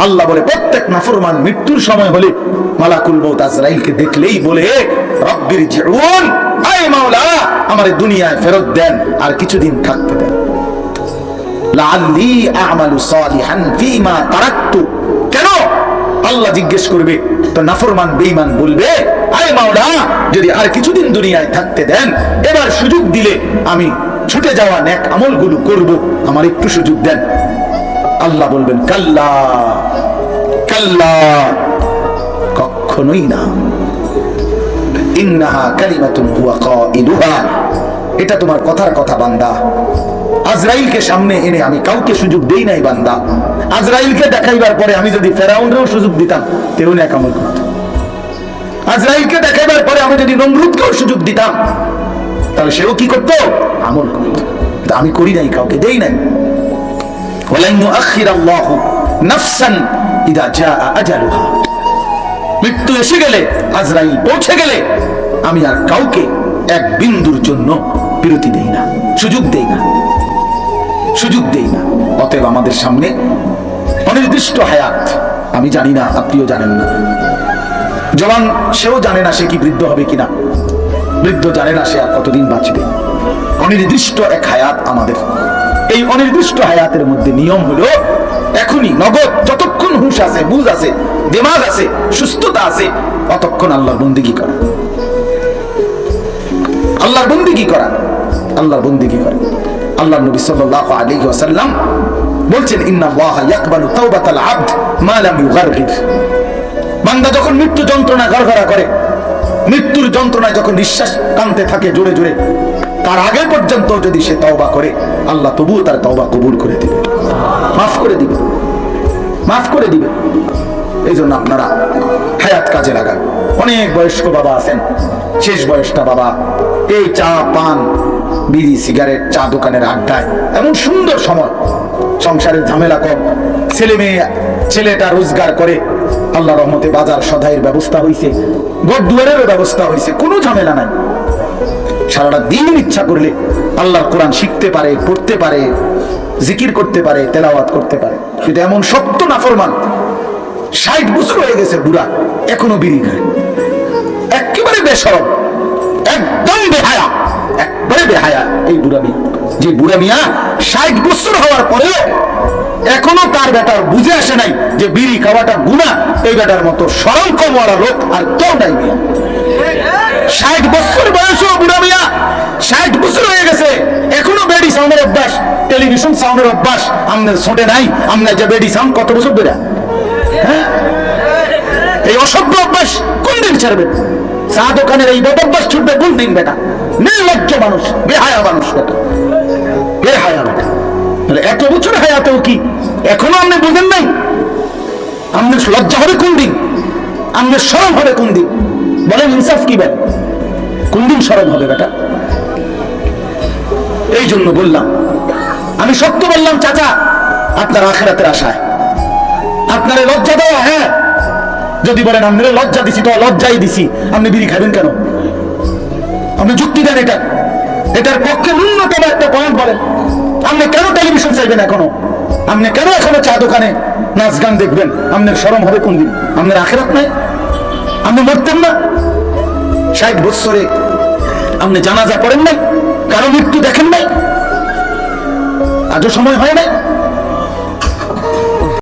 আল্লাহ বলে, প্রত্যেক নাফরমান মৃত্যুর সময় হলে মালাকুল মৌত আজরাইলকে দেখলেই বলে, রব্বির জিউন, আয় মাওলা, আমার দুনিয়ায় ফেরত দেন, আর কিছুদিন থাকতে দেন। লাআল্লি আ'মালু সালিহান ফীমা তারাকতু। কেন? আল্লাহ জিজ্ঞেস করবে, তো নাফরমান বেঈমান বলবে, আয় মাওলা, যদি আর কিছুদিন দুনিয়ায় থাকতে দেন, এবার সুযোগ দিলে আমি ছুটে যাওয়া নেক আমলগুলো করব, আমার একটু সুযোগ দেন। আল্লাহ বলবেন, কাল্লা। কাল্লা কখনোই না। ইন্নাহা কালিমাতুন হুয়া কাইলুহা এটা তোমার কথার কথা, বান্দা। আজরাইলকে সামনে এনে আমি কাউকে সুযোগ দেই নাই, বান্দা। আজরাইলকে দেখাইবার পরে আমি যদি ফেরাউনরেও সুযোগ দিতাম, তেও এক আমল করত। আজরাইলকে দেখাইবার পরে আমি যদি নমরুদকেও সুযোগ দিতাম, তাহলে সেও কি করতো? আমল করত। আমি করি নাই, কাউকে দেই নাই। ওয়ালান ইউআখিরাল্লাহু নাফসান ইদা জাআ আজালুহা। মৃত্যু এসে গেলে, আজরাইল পৌঁছে গেলে, আমি আর কাউকে এক বিন্দুর জন্য বিরতি দেই না, সুযোগ দেই না, সুযোগ দেই না। অতএব আমাদের সামনে অনির্দিষ্ট হায়াত, আমি জানি না, আপনিও জানেন না। জওয়ান, সেও জানে না সে কি বৃদ্ধ হবে কিনা। বৃদ্ধ জানে না সে আর কতদিন বাঁচবে। অনির্দিষ্ট এক হায়াত আমাদের। এই অনির্দিষ্ট হায়াতের মধ্যে নিয়ম হলো এখনই নগদ যতক্ষণ হুঁশ আছে, বুঝ আছে, দিমাগ আছে, সুস্থতা আছে, ততক্ষণ আল্লাহর বন্দিগি করা। আল্লাহর বন্দিগি করা, আল্লাহর বন্দিগি করা। আল্লাহ নবী সাল্লাল্লাহু আলাইহি ওয়াসাল্লাম বলছেন ইন্না আল্লাহ ইয়াকবালু তাওবাতাল আবদ মা ইউগারগির বান্দা যখন মৃত্যু যন্ত্রণা গড়গড়া করে, মৃত্যুর যন্ত্রণায় যখন নিঃশ্বাস টানতে থাকে জোরে জোরে, তার আগে পর্যন্ত যদি সে তওবা করে, আল্লাহ তবুও তার তওবা কবুল করে দিবে। মাফ করে দিবে। মাফ করে দিবে। এই জন্য আপনারা হায়াত কাজে লাগান। অনেক বয়স্ক বাবা আছেন, শেষ বয়সটা বাবা এই চা, পান, বিড়ি, সিগারেট, চা দোকানের আড্ডায়। এমন সুন্দর সময়। সংসারের ঝামেলা কম। ছেলে মেয়ে, ছেলেটা রোজগার করে। আল্লাহ রহমতে বাজার সদাইয়ের ব্যবস্থা হয়েছে ঘর দুয়ারেরও ব্যবস্থা হয়েছে কোনো ঝামেলা নাই। সারাটা দিন ইচ্ছা করলে আল্লাহর কোরআন শিখতে পারে, পড়তে পারে, জিকির করতে পারে, তেলাওয়াত করতে পারে। কিন্তু এমন সত্য নাফরমান, ষাট বছর হয়ে গেছে বুড়া, এখনও বিড়ি খায়। একেবারে বেসরম, একদম বেহায়া, একবারে বেহায়া এই বুড়া মিয়া। যে বুড়া মিয়া ষাট বছর হওয়ার পরে এখনও তার বেটার বুঝে আসে নাই যে বিড়ি খাওয়াটা গুণা এই বেটার মতো সরল কমওয়ালা লোক আর কেউ নাই মিয়া। ষাট বছর বয়সও বুড়া মিয়া ষাট বছর হয়ে গেছে। এখনও বেডি সাউন্ডের অভ্যাস, টেলিভিশন সাউন্ডের অভ্যাস। আমনের ছোটে নাই আমনের যে বেডি সাউন্ড কত বছর ধরে? হ্যাঁ? এই অসভ্য অভ্যাস কোন দিন ছাড়বে? চা দোকানের এই বদ অভ্যাস ছুটবে কোন দিন বেটা? নির্লজ্জ মানুষ, বেহায়া মানুষ বেটা বেহায়া বেটা। এত বছর হায়াতেও কি? এখনও আপনি বুঝেন নাই? আপনার লজ্জা হবে কোন দিন? আপনার সরম হবে কোন দিন? বলেন ইনসাফ কি বেটা কোন দিন সরম হবে বেটা? এই জন্য বললাম, আমি সত্য বললাম, চাচা, আপনার আখেরাতের আশায়। আপনারে লজ্জা দেওয়া হ্যাঁ? যদি বলেন, আপনারে লজ্জা দিছি তো লজ্জাই দিছি, আপনি বিড়ি খাবেন কেন? আপনি যুক্তি দেন এটা। এটার পক্ষে ন্যূনতম একটা পয়েন্ট বলেন। আপনি কেন টেলিভিশন চাইবেন এখনও? আপনি কেন এখনও চা দোকানে নাচ গান দেখবেন? আপনার সরম হবে কোন দিন? আপনার আখেরাত নাই? আপনি মরতেন না। ষাট বৎসরে আপনি জানাজা পড়েন নাই, কারও মৃত্যু দেখেন নাই। আজও সময় হয় নাই?